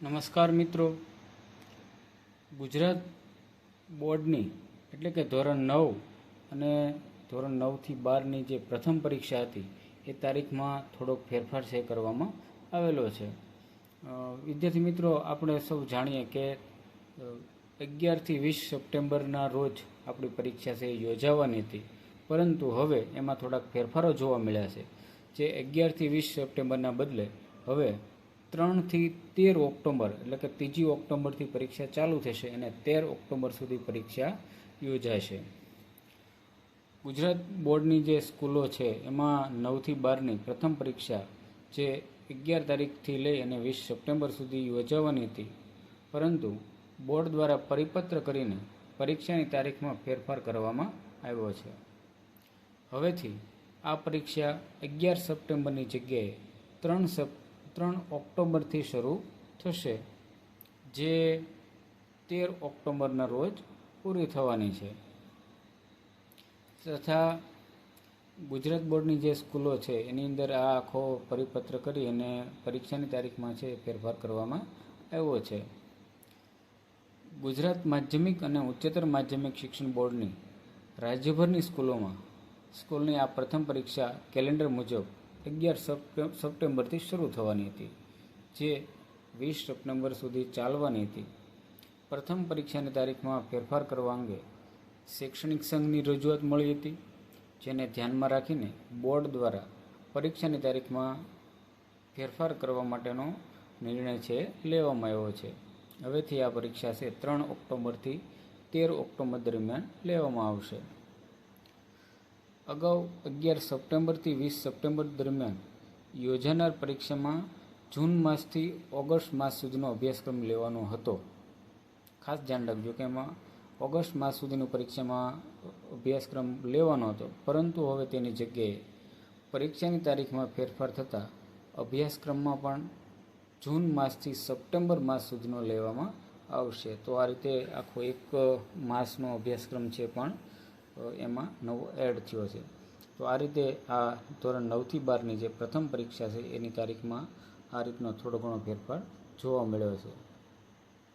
નમસ્કાર મિત્રો. ગુજરાત બોર્ડની એટલે કે ધોરણ નવ અને ધોરણ નવથી બારની જે પ્રથમ પરીક્ષા હતી, એ તારીખમાં થોડોક ફેરફાર છે કરવામાં આવેલો છે. વિદ્યાર્થી મિત્રો, આપણે સૌ જાણીએ કે અગિયારથી વીસ સપ્ટેમ્બરના રોજ આપણી પરીક્ષા છે એ યોજાવાની હતી. પરંતુ હવે એમાં થોડાક ફેરફારો જોવા મળ્યા છે. જે અગિયારથી વીસ સપ્ટેમ્બરના બદલે હવે ત્રણથી તેર ઓક્ટોબર, એટલે કે ત્રીજી ઓક્ટોબરથી પરીક્ષા ચાલુ થશે અને તેર ઓક્ટોબર સુધી પરીક્ષા યોજાશે. ગુજરાત બોર્ડની જે સ્કૂલો છે, એમાં નવથી બારની પ્રથમ પરીક્ષા જે અગિયાર તારીખથી લઈ અને વીસ સપ્ટેમ્બર સુધી યોજાવાની હતી. પરંતુ બોર્ડ દ્વારા પરિપત્ર કરીને પરીક્ષાની તારીખમાં ફેરફાર કરવામાં આવ્યો છે. હવેથી આ પરીક્ષા અગિયાર સપ્ટેમ્બરની જગ્યાએ ત્રણ સપ ત્રણ ઓક્ટોબરથી શરૂ થશે, જે તેર ઓક્ટોબરના રોજ પૂરી થવાની છે. તથા ગુજરાત બોર્ડની જે સ્કૂલો છે, એની અંદર આ આખો પરિપત્ર કરી અને પરીક્ષાની તારીખમાં છે ફેરફાર કરવામાં આવ્યો છે. ગુજરાત માધ્યમિક અને ઉચ્ચતર માધ્યમિક શિક્ષણ બોર્ડની રાજ્યભરની સ્કૂલોમાં, સ્કૂલની આ પ્રથમ પરીક્ષા કેલેન્ડર મુજબ અગિયાર સપ્ટે- સપ્ટેમ્બરથી શરૂ થવાની હતી, જે વીસ સપ્ટેમ્બર સુધી ચાલવાની હતી. પ્રથમ પરીક્ષાની તારીખમાં ફેરફાર કરવા અંગે શૈક્ષણિક સંઘની રજૂઆત મળી હતી, જેને ધ્યાનમાં રાખીને બોર્ડ દ્વારા પરીક્ષાની તારીખમાં ફેરફાર કરવા માટેનો નિર્ણય છે, લેવામાં આવ્યો છે. હવેથી આ પરીક્ષા છે ત્રણ ઓક્ટોબરથી તેર ઓક્ટોબર દરમિયાન લેવામાં આવશે. અગાઉ અગિયાર સપ્ટેમ્બરથી વીસ સપ્ટેમ્બર દરમિયાન યોજાનાર પરીક્ષામાં જૂન માસથી ઓગસ્ટ માસ સુધીનો અભ્યાસક્રમ લેવાનો હતો. ખાસ ધ્યાન રાખજો કે એમાં ઓગસ્ટ માસ સુધીની પરીક્ષામાં અભ્યાસક્રમ લેવાનો હતો, પરંતુ હવે તેની જગ્યાએ પરીક્ષાની તારીખમાં ફેરફાર થતાં અભ્યાસક્રમમાં પણ જૂન માસથી સપ્ટેમ્બર માસ સુધીનો લેવામાં આવશે. તો આ રીતે આખો એક માસનો અભ્યાસક્રમ છે પણ એમાં નવો એડ થયો છે. તો આ રીતે આ ધોરણ નવથી બારની જે પ્રથમ પરીક્ષા છે, એની તારીખમાં આ રીતનો થોડો ઘણો ફેરફાર જોવા મળ્યો છે.